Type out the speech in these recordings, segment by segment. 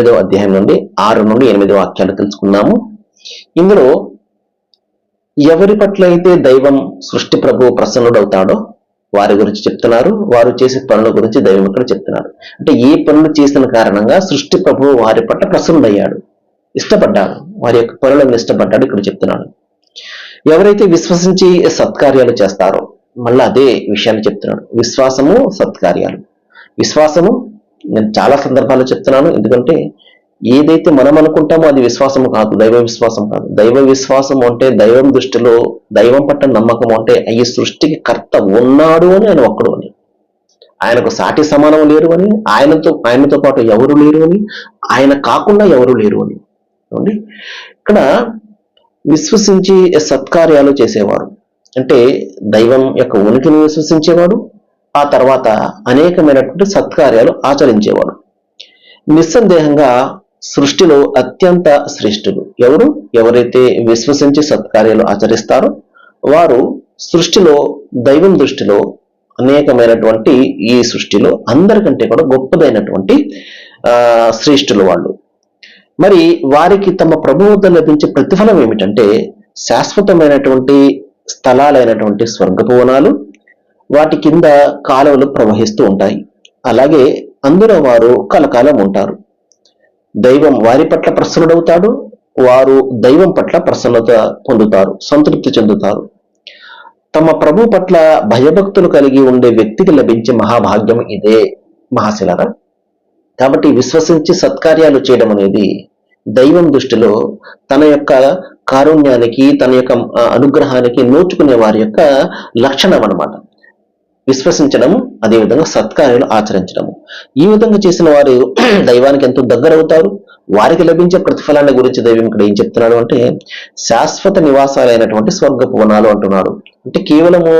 ఎనిమిదవ అధ్యాయం నుండి ఆరు నుండి ఎనిమిది వాక్యాలు తెలుసుకున్నాము ఇందులో ఎవరి పట్ల అయితే దైవం సృష్టి ప్రభు ప్రసన్నుడవుతాడో వారి గురించి చెప్తున్నారు. వారు చేసే పనుల గురించి దైవం ఇక్కడ చెప్తున్నారు. అంటే ఏ పనులు చేసిన కారణంగా సృష్టి ప్రభు వారి పట్ల ప్రసన్నుడయ్యాడు? ఇష్టపడ్డాడు. వారి యొక్క పనులను ఇష్టపడ్డాడు ఇక్కడ చెప్తున్నాడు. ఎవరైతే విశ్వసించి సత్కార్యాలు చేస్తారో మళ్ళీ అదే విషయాన్ని చెప్తున్నాడు. విశ్వాసము సత్కార్యాలు. విశ్వాసము నేను చాలా సందర్భాల్లో చెప్తున్నాను. ఎందుకంటే ఏదైతే మనం అనుకుంటామో అది విశ్వాసం కాదు దైవ విశ్వాసం కాదు. దైవ విశ్వాసం అంటే దైవం దృష్టిలో దైవం పట్ల నమ్మకం అంటే ఈ సృష్టికి కర్త ఉన్నాడు అని ఆయన ఒక్కడు అని. ఆయనకు సాటి సమానం లేరు అని ఆయనతో ఆయనతో పాటు ఎవరు లేరు అని ఆయన కాకుండా ఎవరు లేరు అని. చూడండి ఇక్కడ విశ్వసించి సత్కార్యాలు చేసేవారు. అంటే దైవం యొక్క ఉనికిని విశ్వసించేవాడు ఆ తర్వాత అనేకమైనటువంటి సత్కార్యాలు ఆచరించేవాడు. నిస్సందేహంగా సృష్టిలో అత్యంత శ్రేష్ఠులు ఎవరు? ఎవరైతే విశ్వసించి సత్కార్యాలు ఆచరిస్తారో వారు సృష్టిలో దైవం దృష్టిలో అనేకమైనటువంటి ఈ సృష్టిలో అందరికంటే కూడా గొప్పదైనటువంటి ఆ శ్రేష్ఠులు వాళ్ళు. మరి వారికి తమ ప్రభు వద్ద లభించే ప్రతిఫలం ఏమిటంటే శాశ్వతమైనటువంటి స్థలాలైనటువంటి స్వర్గభువనాలు వాటి కింద కాలువలు ప్రవహిస్తూ ఉంటాయి. అలాగే అందులో వారు కలకాలం ఉంటారు. దైవం వారి పట్ల ప్రసన్నుడవుతాడు వారు దైవం పట్ల ప్రసన్నత పొందుతారు సంతృప్తి చెందుతారు. తమ ప్రభు పట్ల భయభక్తులు కలిగి ఉండే వ్యక్తికి లభించే మహాభాగ్యం ఇదే మహాశిలరా. కాబట్టి విశ్వసించి సత్కార్యాలు చేయడం అనేది దైవం దృష్టిలో తన యొక్క కారుణ్యానికి తన యొక్క అనుగ్రహానికి నోచుకునే వారి యొక్క లక్షణం అనమాట విశ్వసించడము అదేవిధంగా సత్కార్యాలు ఆచరించడము. ఈ విధంగా చేసిన వారు దైవానికి ఎంతో దగ్గర అవుతారు వారికి లభించే ప్రతిఫలాన్ని గురించి దైవం ఇక్కడ ఏం చెప్తున్నాడు అంటే శాశ్వత నివాసాలైనటువంటి స్వర్గపు వనాలు అంటున్నాడు. అంటే కేవలము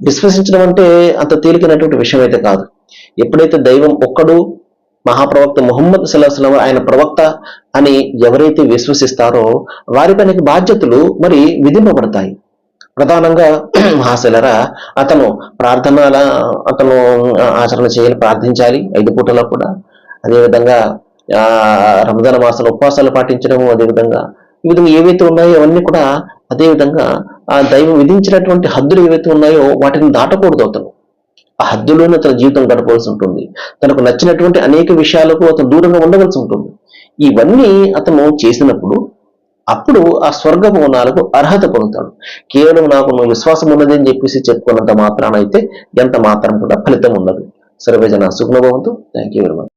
విశ్వసించడం అంటే అంత తేలికైనటువంటి విషయం అయితే కాదు. ఎప్పుడైతే దైవం ఒక్కడు మహాప్రవక్త ముహమ్మద్ సల్లాహం ఆయన ప్రవక్త అని ఎవరైతే విశ్వసిస్తారో వారిపైన బాధ్యతలు మరి విధింపబడతాయి. ప్రధానంగా మహాశలరా అతను ప్రార్థనల అతను ఆచరణ చేయాలి ప్రార్థించాలి ఐదు పూటలో కూడా. అదేవిధంగా రంజాన్ మాసంలో ఉపవాసాలు పాటించడము అదేవిధంగా ఈ విధంగా ఏవైతే ఉన్నాయో అవన్నీ కూడా అదేవిధంగా ఆ దైవం విధించినటువంటి హద్దులు ఏవైతే ఉన్నాయో వాటిని దాటకూడదు అతను. ఆ హద్దులోనే తన జీవితం గడపవలసి ఉంటుంది. తనకు నచ్చినటువంటి అనేక విషయాలకు అతను దూరంగా ఉండవలసి ఉంటుంది. ఇవన్నీ అతను చేసినప్పుడు అప్పుడు ఆ స్వర్గ భవనాలకు అర్హత పొందుతాడు. కేవలం నాకు నువ్వు విశ్వాసం ఉన్నది అని చెప్పేసి చెప్పుకున్నంత మాత్రానైతే ఎంత మాత్రం కూడా ఫలితం ఉండదు. సర్వేజన సుఖ్నభవంతు థ్యాంక్ యూ వెరీ మచ్